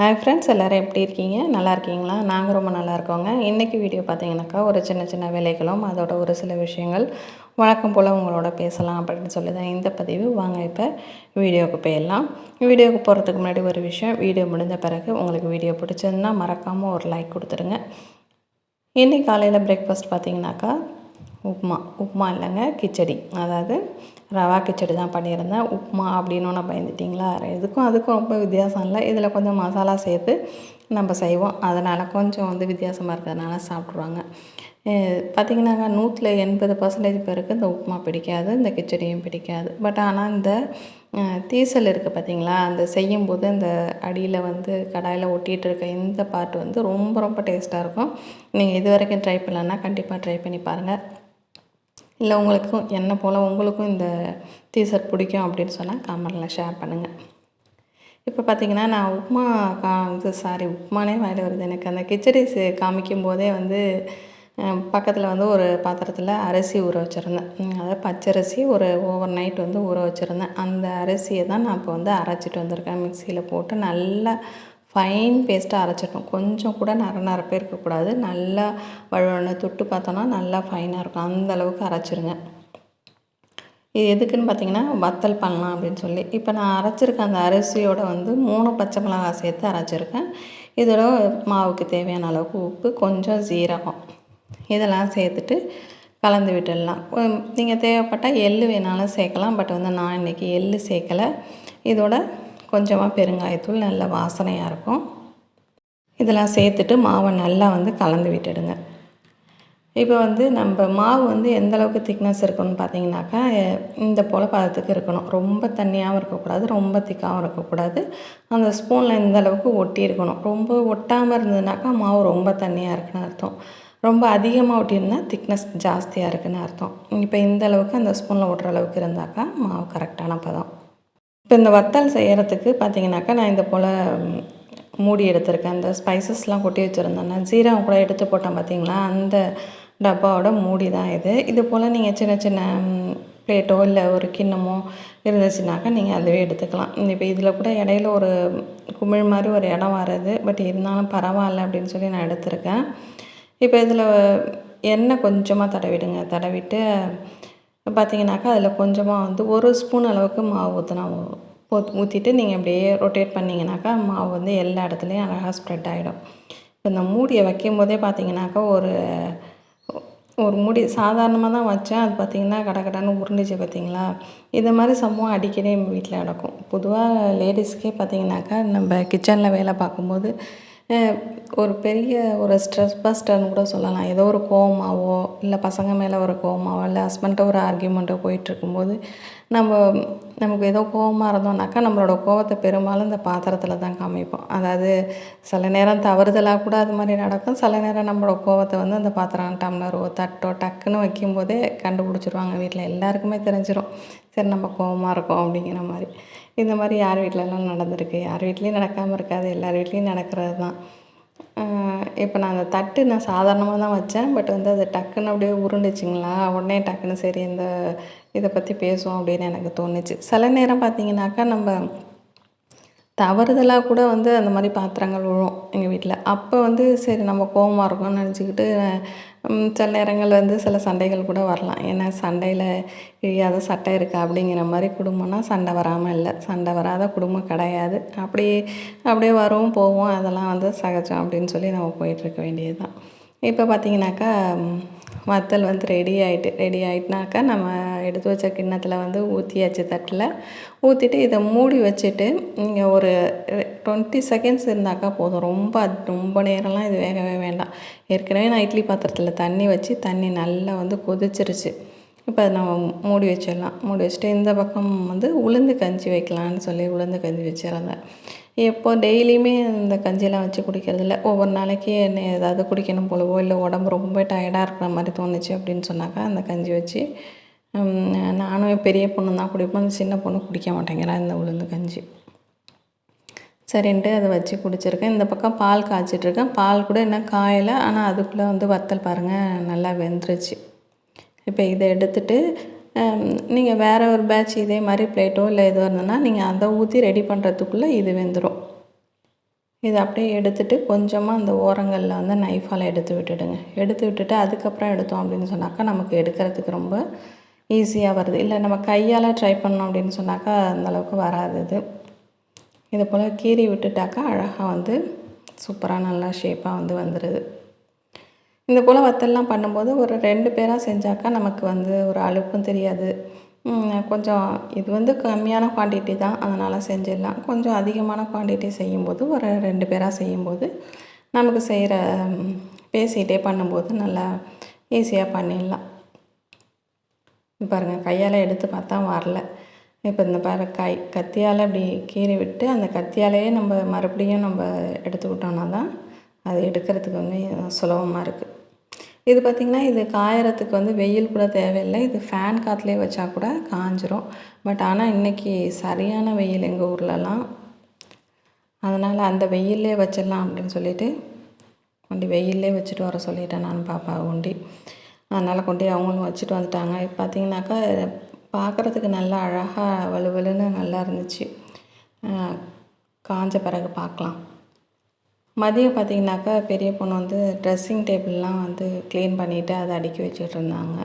Hi friends எல்லோரும் எப்படி இருக்கீங்க? நல்லா இருக்கீங்களா? நாங்கள் ரொம்ப நல்லா இருக்கோங்க. இன்றைக்கி வீடியோ பார்த்தீங்கன்னாக்கா ஒரு சின்ன சின்ன வேலைகளும் அதோட ஒரு சில விஷயங்கள் வழக்கம் போல் உங்களோட பேசலாம் அப்படின்னு சொல்லி தான் இந்த பதிவு. வாங்க இப்போ வீடியோவுக்கு போயிடலாம். வீடியோவுக்கு போகிறதுக்கு முன்னாடி ஒரு விஷயம் வீடியோ முடிஞ்ச பிறகு உங்களுக்கு வீடியோ பிடிச்சதுன்னா மறக்காமல் ஒரு லைக் கொடுத்துருங்க. இன்றைக்கி காலையில் பிரேக்ஃபாஸ்ட் பார்த்தீங்கன்னாக்கா உப்புமா உப்புமா இல்லைங்க கிச்சடி. அதாவது ரவா கிச்சடி தான் பண்ணியிருந்தேன். உப்புமா அப்படின்னு பயந்துட்டிங்களா? இதுக்கும் அதுக்கும் ரொம்ப வித்தியாசம் இல்லை. இதில் கொஞ்சம் மசாலா சேர்த்து நம்ம செய்வோம். அதனால் கொஞ்சம் வந்து வித்தியாசமாக இருக்கிறதுனால சாப்பிட்ருவாங்க பார்த்திங்கன்னாங்க நூற்றில் எண்பது பர்சன்டேஜ் பேருக்கு இந்த உப்புமா பிடிக்காது இந்த கிச்சடியும் பிடிக்காது. பட் ஆனால் இந்த தீசல் இருக்குது பார்த்திங்களா? அந்த செய்யும்போது அந்த அடியில் வந்து கடாயில் ஒட்டிகிட்டு இருக்க இந்த பார்ட் வந்து ரொம்ப ரொம்ப டேஸ்ட்டாக இருக்கும். நீங்கள் இது வரைக்கும் ட்ரை பண்ணலன்னா கண்டிப்பாக ட்ரை பண்ணி பாருங்கள் இல்லை உங்களுக்கும் என்னை போல் உங்களுக்கும் இந்த டீஷர்ட் பிடிக்கும் அப்படின்னு சொன்னால் காமெண்டில் ஷேர் பண்ணுங்கள் இப்போ பார்த்தீங்கன்னா நான் உப்புமா கா இது சாரி உப்புமானே வாயில் வருது. எனக்கு அந்த கிச்சடி காமிக்கும் போதே வந்து பக்கத்தில் வந்து ஒரு பாத்திரத்தில் அரிசி ஊற வச்சுருந்தேன். அதாவது பச்சரிசி ஒரு ஓவர் நைட் வந்து ஊற வச்சுருந்தேன். அந்த அரிசியை தான் நான் இப்போ வந்து அரைச்சிட்டு வந்திருக்கேன். மிக்சியில் போட்டு நல்லா ஃபைன் பேஸ்ட்டாக அரைச்சிடணும். கொஞ்சம் கூட நர நரப்பே இருக்கக்கூடாது. நல்லா வழுவழுன்னு தொட்டு பார்த்தோன்னா நல்லா ஃபைனாக இருக்கும். அந்த அளவுக்கு அரைச்சிருங்க. இது எதுக்குன்னு பார்த்தீங்கன்னா வத்தல் பண்ணலாம் அப்படின்னு சொல்லி. இப்போ நான் அரைச்சிருக்க அந்த அரிசியோட வந்து மூணு பச்சை மிளகாய் சேர்த்து அரைச்சிருக்கேன். இதோட மாவுக்கு தேவையான அளவுக்கு உப்பு கொஞ்சம் ஜீரகம் இதெல்லாம் சேர்த்துட்டு கலந்து விட்டுடலாம். நீங்கள் தேவைப்பட்டால் எள் வேணாலும் சேர்க்கலாம். பட் வந்து நான் இன்றைக்கி எள் சேர்க்கலை. இதோட கொஞ்சமாக பெருங்காயத்தூள் நல்ல வாசனையாக இருக்கும். இதெல்லாம் சேர்த்துட்டு மாவை நல்லா வந்து கலந்து விட்டுடுங்க. இப்போ வந்து நம்ம மாவு வந்து எந்த அளவுக்கு திக்னஸ் இருக்கணும்னு பார்த்தீங்கன்னாக்கா இந்த போல் பதத்துக்கு இருக்கணும். ரொம்ப தண்ணியாகவும் இருக்கக்கூடாது ரொம்ப திக்காகவும் இருக்கக்கூடாது. அந்த ஸ்பூனில் இந்த அளவுக்கு ஒட்டி இருக்கணும். ரொம்ப ஒட்டாமல் இருந்ததுனாக்கா மாவு ரொம்ப தண்ணியாக இருக்குன்னு அர்த்தம். ரொம்ப அதிகமாக ஒட்டியிருந்தால் திக்னஸ் ஜாஸ்தியாக இருக்குதுன்னு அர்த்தம். இப்போ இந்த அளவுக்கு அந்த ஸ்பூனில் ஒட்டுற அளவுக்கு இருந்தாக்கா மாவு கரெக்டான பதம். இப்போ இந்த வத்தல் செய்கிறதுக்கு பார்த்தீங்கனாக்கா நான் இந்த போல் மூடி எடுத்திருக்கேன். அந்த ஸ்பைசஸ்லாம் கொட்டி வச்சுருந்தேன்னா ஜீரகம் கூட எடுத்து போட்டேன் பார்த்தீங்களா? அந்த டப்பாவோட மூடி தான் இது. இது போல் நீங்கள் சின்ன சின்ன பிளேட்டோ இல்லை ஒரு கிண்ணமோ இருந்துச்சுனாக்கா நீங்கள் அதுவே எடுத்துக்கலாம். இப்போ இதில் கூட இடையில ஒரு குமிழ் மாதிரி ஒரு இடம் வர்றது. பட் இருந்தாலும் பரவாயில்ல அப்படின்னு சொல்லி நான் எடுத்திருக்கேன். இப்போ இதில் எண்ணெய் கொஞ்சமாக தடவிடுங்க. தடவிட்டு பார்த்தீங்கன்னாக்கா அதில் கொஞ்சமாக வந்து ஒரு ஸ்பூன் அளவுக்கு மாவு ஊற்றினா ஊற்றிட்டு நீங்கள் அப்படியே ரொட்டேட் பண்ணிங்கனாக்கா மாவு வந்து எல்லா இடத்துலையும் அழகாக ஸ்ப்ரெட் ஆகிடும் இப்போ இந்த மூடியை வைக்கும் போதே பார்த்தீங்கன்னாக்கா ஒரு ஒரு மூடி சாதாரணமாக தான் வச்சேன். அது பார்த்திங்கன்னா கடை கடான்னு உருண்டுச்சு பார்த்தீங்களா? இது மாதிரி சம்பவம் அடிக்கடி எங்கள் வீட்டில் நடக்கும். பொதுவாக லேடிஸ்க்கே பார்த்திங்கனாக்கா நம்ம கிச்சனில் வேலை பார்க்கும்போது ஒரு பெரிய ஒரு ஸ்ட்ரெஸ் பஸ்டர்னு கூட சொல்லலாம். ஏதோ ஒரு கோவமாவோ இல்லை பசங்க மேலே ஒரு கோவமாவோ இல்லை ஹஸ்பண்ட்டை ஒரு ஆர்கியூமெண்ட்டோ போயிட்டுருக்கும்போது நம்ம நமக்கு ஏதோ கோவமாக இருந்தோம்னாக்கா நம்மளோட கோவத்தை பெரும்பாலும் இந்த பாத்திரத்தில் தான் காமிப்போம். அதாவது சில நேரம் தவறுதலாக கூட அது மாதிரி நடக்கும். சில நேரம் நம்மளோட கோவத்தை வந்து அந்த பாத்திரம் டம்ளரோ தட்டோ டக்குன்னு வைக்கும்போதே கண்டுபிடிச்சிருவாங்க வீட்டில் எல்லாருக்குமே தெரிஞ்சிடும் சரி நம்ம கோவமாக இருக்கோம் அப்படிங்கிற மாதிரி. இந்த மாதிரி யார் வீட்டிலலாம் நடந்திருக்கு? யார் வீட்லேயும் நடக்காமல் இருக்காது. எல்லார் வீட்லேயும் நடக்கிறது தான். இப்போ நான் அந்த தட்டு நான் சாதாரணமாக தான் வச்சேன். பட் வந்து அது டக்குன்னு அப்படியே உருண்டுச்சிங்களா? உடனே டக்குன்னு சரி இந்த இதை பற்றி பேசுவோம் அப்படின்னு எனக்கு தோணுச்சு. சில நேரம் பார்த்தீங்கன்னாக்கா நம்ம தவறுதலாக கூட வந்து அந்த மாதிரி பாத்திரங்கள் விழும் எங்கள் வீட்டில் அப்போ வந்து சரி நம்ம கோவமாக இருக்கோம்னு நினச்சிக்கிட்டு சில நேரங்கள் வந்து சில சண்டைகள் கூட வரலாம். ஏன்னா சண்டையில் இழியாத சட்டை இருக்கா அப்படிங்கிற மாதிரி குடும்பம்னா சண்டை வராமல் இல்லை. சண்டை வராத குடும்பம் கிடையாது. அப்படி அப்படியே வரும் போவோம் அதெல்லாம் வந்து சகஜம் அப்படின்னு சொல்லி நம்ம போயிட்டுருக்க வேண்டியது தான் இப்போ பார்த்தீங்கன்னாக்கா வத்தல் வந்து ரெடி ஆகிட்டு ரெடி ஆகிட்டுனாக்கா நம்ம எடுத்து வச்ச கிண்ணத்தில் வந்து ஊற்றியாச்சு தட்டில் ஊற்றிட்டு இதை மூடி வச்சுட்டு நீங்கள் ஒரு டுவெண்ட்டி செகண்ட்ஸ் இருந்தாக்கா போதும். ரொம்ப ரொம்ப நேரம்லாம் இது வேகவே வேண்டாம். ஏற்கனவே நான் இட்லி பாத்திரத்தில் தண்ணி வச்சு தண்ணி நல்லா வந்து கொதிச்சிருச்சு. இப்போ அதை நம்ம மூடி வச்சிடலாம். மூடி வச்சுட்டு இந்த பக்கம் வந்து உளுந்து கஞ்சி வைக்கலான்னு சொல்லி உளுந்து கஞ்சி வச்சிருந்தேன். எப்போ டெய்லியுமே இந்த கஞ்சியெல்லாம் வச்சு குடிக்கிறதில்ல. ஒவ்வொரு நாளைக்கு என்ன ஏதாவது குடிக்கணும் போலவோ இல்லை உடம்பு ரொம்ப டயர்டாக இருக்கிற மாதிரி தோணுச்சு அப்படின்னு சொன்னாக்கா அந்த கஞ்சி வச்சு நானும் பெரிய பொண்ணு தான் குடிப்போம். அந்த சின்ன பொண்ணு குடிக்க மாட்டேங்கிறா இந்த உளுந்து கஞ்சி. சரின்ட்டு அதை வச்சு குடிச்சிருக்கேன். இந்த பக்கம் பால் காய்ச்சிட்ருக்கேன். பால் கூட என்ன காயலை ஆனால் அதுக்குள்ளே வந்து வத்தல் பாருங்கள் நல்லா வெந்துருச்சு. இப்போ இதை எடுத்துகிட்டு நீங்கள் வேறு ஒரு பேட்ச் இதே மாதிரி ப்ளேட்டோ இல்லை எதுவும் இருந்ததுன்னா நீங்கள் அதை ஊற்றி ரெடி பண்ணுறதுக்குள்ளே இது வெந்துடும் இதை அப்படியே எடுத்துகிட்டு கொஞ்சமாக அந்த ஓரங்களில் வந்து நைஃபால் எடுத்து விட்டுடுங்க. எடுத்து விட்டுட்டு அதுக்கப்புறம் எடுத்தோம் அப்படின்னு சொன்னாக்கா நமக்கு எடுக்கிறதுக்கு ரொம்ப ஈஸியாக வருது. இல்லை நம்ம கையால் ட்ரை பண்ணோம் அப்படின்னு சொன்னாக்கா அந்தளவுக்கு வராது இது. இதை போல் கீறி விட்டுட்டாக்கா அழகாக வந்து சூப்பராக நல்லா ஷேப்பாக வந்து வந்துடுது இந்த போல் வத்தல்லாம் பண்ணும்போது ஒரு ரெண்டு பேராக செஞ்சாக்கா நமக்கு வந்து ஒரு அழுப்பும் தெரியாது. கொஞ்சம் இது வந்து கம்மியான குவான்டிட்டி தான். அதனால் செஞ்சிடலாம். கொஞ்சம் அதிகமான குவான்டிட்டி செய்யும்போது ஒரு ரெண்டு பேராக செய்யும்போது நமக்கு செய்கிற பேசிகிட்டே பண்ணும்போது நல்லா ஈஸியாக பண்ணிடலாம். பாருங்கள் கையால் எடுத்து பார்த்தா வரல. இப்போ இந்த பாரு கை கத்தியால் இப்படி கீறி விட்டு அந்த கத்தியாலேயே நம்ம மறுபடியும் நம்ம எடுத்துக்கிட்டோம்னா தான் அது எடுக்கிறதுக்கு வந்து சுலபமாக இருக்குது இது பார்த்திங்கன்னா இது காயறதுக்கு வந்து வெயில் கூட தேவையில்லை. இது ஃபேன் காற்றுலேயே வச்சா கூட காஞ்சிரும். பட் ஆனால் இன்றைக்கி சரியான வெயில் எங்கள் ஊர்லலாம். அதனால் அந்த வெயிலே வச்சிடலாம் அப்படின்னு சொல்லிட்டு கொண்டு வெயிலே வச்சுட்டு வர சொல்லிட்டேன் நான் பாப்பா கொண்டி. அதனால் கொண்டு அவங்களும் வச்சுட்டு வந்துட்டாங்க. இப்போ பார்த்திங்கனாக்கா பார்க்குறதுக்கு நல்லா அழகாக வலுவலுன்னு நல்லா இருந்துச்சு. காஞ்ச பிறகு பார்க்கலாம் மதியம் பார்த்திங்கனாக்கா பெரிய பொண்ணு வந்து ட்ரெஸ்ஸிங் டேபிள்லாம் வந்து க்ளீன் பண்ணிவிட்டு அதை அடுக்கி வச்சுட்டு இருந்தாங்க.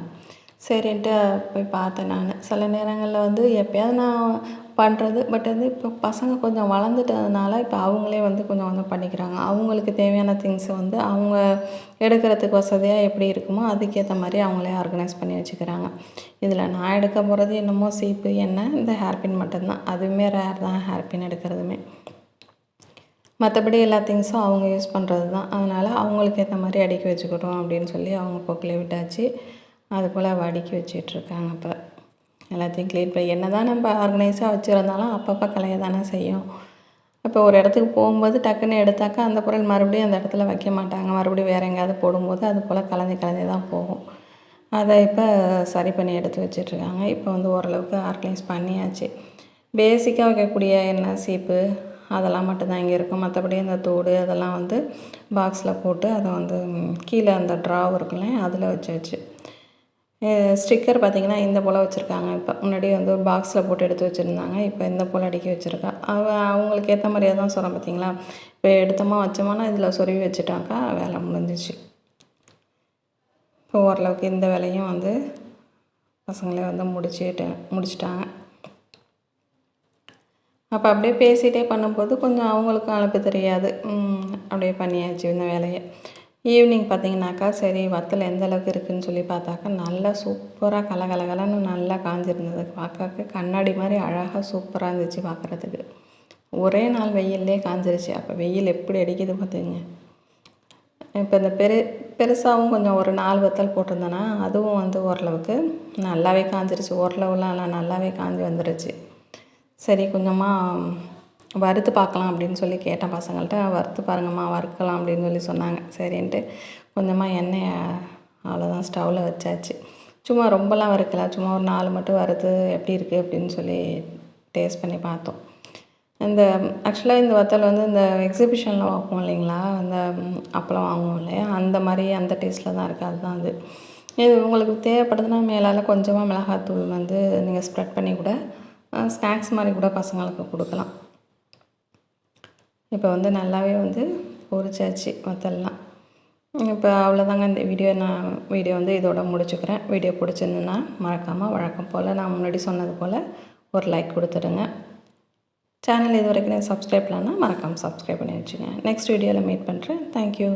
சரின்ட்டு போய் பார்த்தேன் நான். சில நேரங்களில் வந்து எப்போயாவது நான் பண்ணுறது பட் வந்து இப்போ பசங்க கொஞ்சம் வளர்ந்துட்டதுனால இப்போ அவங்களே வந்து கொஞ்சம் கொஞ்சம் பண்ணிக்கிறாங்க. அவங்களுக்கு தேவையான திங்ஸை வந்து அவங்க எடுக்கிறதுக்கு வசதியாக எப்படி இருக்குமோ அதுக்கேற்ற மாதிரி அவங்களே ஆர்கனைஸ் பண்ணி வச்சுக்கிறாங்க. இதில் நான் எடுக்க போகிறது என்னமோ சீப்பு என்ன இந்த ஹேர்பின் மட்டும்தான். அதுவுமே ரேர் தான் ஹேர்பின் எடுக்கிறதுமே. மற்றபடி எல்லா திங்ஸும் அவங்க யூஸ் பண்ணுறது தான். அதனால் அவங்களுக்கு ஏற்ற மாதிரி அடுக்கி வச்சுக்கிட்டோம் அப்படின்னு சொல்லி அவங்க போக்கில் விட்டாச்சு. அது போல் அவள் அடுக்கி வச்சிட்ருக்காங்க இப்போ. எல்லாத்தையும் க்ளீன் பண்ணி என்ன தான் நம்ம ஆர்கனைஸாக வச்சுருந்தாலும் அப்பப்போ கலைய தானே செய்யும். இப்போ ஒரு இடத்துக்கு போகும்போது டக்குன்னு எடுத்தாக்கா அந்த பொருள் மறுபடியும் அந்த இடத்துல வைக்க மாட்டாங்க. மறுபடியும் வேறு எங்கேயாவது போடும்போது அது போல் கலந்து கலந்து தான் போகும். அதை இப்போ சரி பண்ணி எடுத்து வச்சிட்ருக்காங்க இப்போ வந்து ஓரளவுக்கு ஆர்கனைஸ் பண்ணியாச்சு. பேசிக்காக வைக்கக்கூடிய என்ன சீப்பு? அதெல்லாம் மட்டும்தான். இங்கே இருக்கும் மற்றபடி இந்த தோடு அதெல்லாம் வந்து பாக்ஸில் போட்டு அதை வந்து கீழே அந்த ட்ராவ் இருக்குல்ல அதில் வச்சாச்சு ஸ்டிக்கர் பார்த்திங்கன்னா இந்த போல் வச்சுருக்காங்க. இப்போ முன்னாடி வந்து ஒரு பாக்ஸில் போட்டு எடுத்து வச்சுருந்தாங்க. இப்போ இந்த போல் அடுக்கி வச்சுருக்கா. அவ அவங்களுக்கு ஏற்ற மாதிரியே தான் சொல்கிறேன் பார்த்தீங்களா இப்போ எடுத்தோமா வச்சோமானா இதில் சொருவி வச்சுட்டாக்கா வேலை முடிஞ்சிச்சு. இப்போ ஓரளவுக்கு இந்த வேலையும் வந்து பசங்களே வந்து முடிச்சுட்டு முடிச்சிட்டாங்க. அப்போ அப்படியே பேசிகிட்டே பண்ணும்போது கொஞ்சம் அவங்களுக்கும் அனுப்ப தெரியாது. அப்படியே பண்ணியாச்சு இந்த வேலையை. ஈவினிங் பார்த்தீங்கனாக்கா சரி வத்தல் எந்த அளவுக்கு இருக்குதுன்னு சொல்லி பார்த்தாக்கா நல்லா சூப்பராக கலகலகலன்னு நல்லா காஞ்சிருந்தது. பார்க்க கண்ணாடி மாதிரி அழகாக சூப்பராக இருந்துச்சு பார்க்குறதுக்கு. ஒரே நாள் வெயிலே காஞ்சிருச்சு. அப்போ வெயில் எப்படி அடிக்குது பார்த்துங்க? இப்போ இந்த பெரு பெருசாகவும் கொஞ்சம் ஒரு நாலு வத்தல் போட்டிருந்தேன்னா அதுவும் வந்து ஓரளவுக்கு நல்லாவே காஞ்சிருச்சு. ஓரளவுலாம் நல்லாவே காஞ்சி வந்துருச்சு. சரி கொஞ்சமாக வறுத்து பார்க்கலாம் அப்படின்னு சொல்லி கேட்டேன் பசங்கள்கிட்ட வறுத்து பாருங்கம்மா வறுக்கலாம் அப்படின்னு சொல்லி சொன்னாங்க. சரின்ட்டு கொஞ்சமாக எண்ணெயை அவ்வளோதான் ஸ்டவ்வில் வச்சாச்சு. சும்மா ரொம்பலாம் வறுக்கல. சும்மா ஒரு நாலு மட்டும் வறுத்து எப்படி இருக்குது அப்படின்னு சொல்லி டேஸ்ட் பண்ணி பார்த்தோம். இந்த ஆக்சுவலாக இந்த வத்தல் வந்து இந்த எக்ஸிபிஷனில் வைப்போம் இல்லைங்களா? அந்த அப்பளம் வாங்குவோம் இல்லையா? அந்த மாதிரி அந்த டேஸ்ட்டில் தான் இருக்குது அதுதான் அது. இது உங்களுக்கு தேவைப்படுதுன்னா மேலால் கொஞ்சமாக மிளகாத்தூள் வந்து நீங்கள் ஸ்ப்ரெட் பண்ணி கூட ஸ்நாக்ஸ் மாதிரி கூட பசங்களுக்கு கொடுக்கலாம். இப்போ வந்து நல்லாவே வந்து பொரிச்சாச்சு வத்தல்லாம் இப்போ அவ்வளோதாங்க இந்த வீடியோ நான் வீடியோ வந்து இதோட முடிச்சுக்கிறேன். வீடியோ பிடிச்சிருந்துன்னா மறக்காமல் வழக்கம் போல் நான் முன்னாடி சொன்னது போல் ஒரு லைக் கொடுத்துடுங்க. சேனல் இது வரைக்கும் சப்ஸ்கிரைப் பண்ணலாம் மறக்காமல் சப்ஸ்கிரைப் பண்ணி வச்சுங்க. நெக்ஸ்ட் வீடியோவில் மீட் பண்ணுறேன் தேங்க்யூ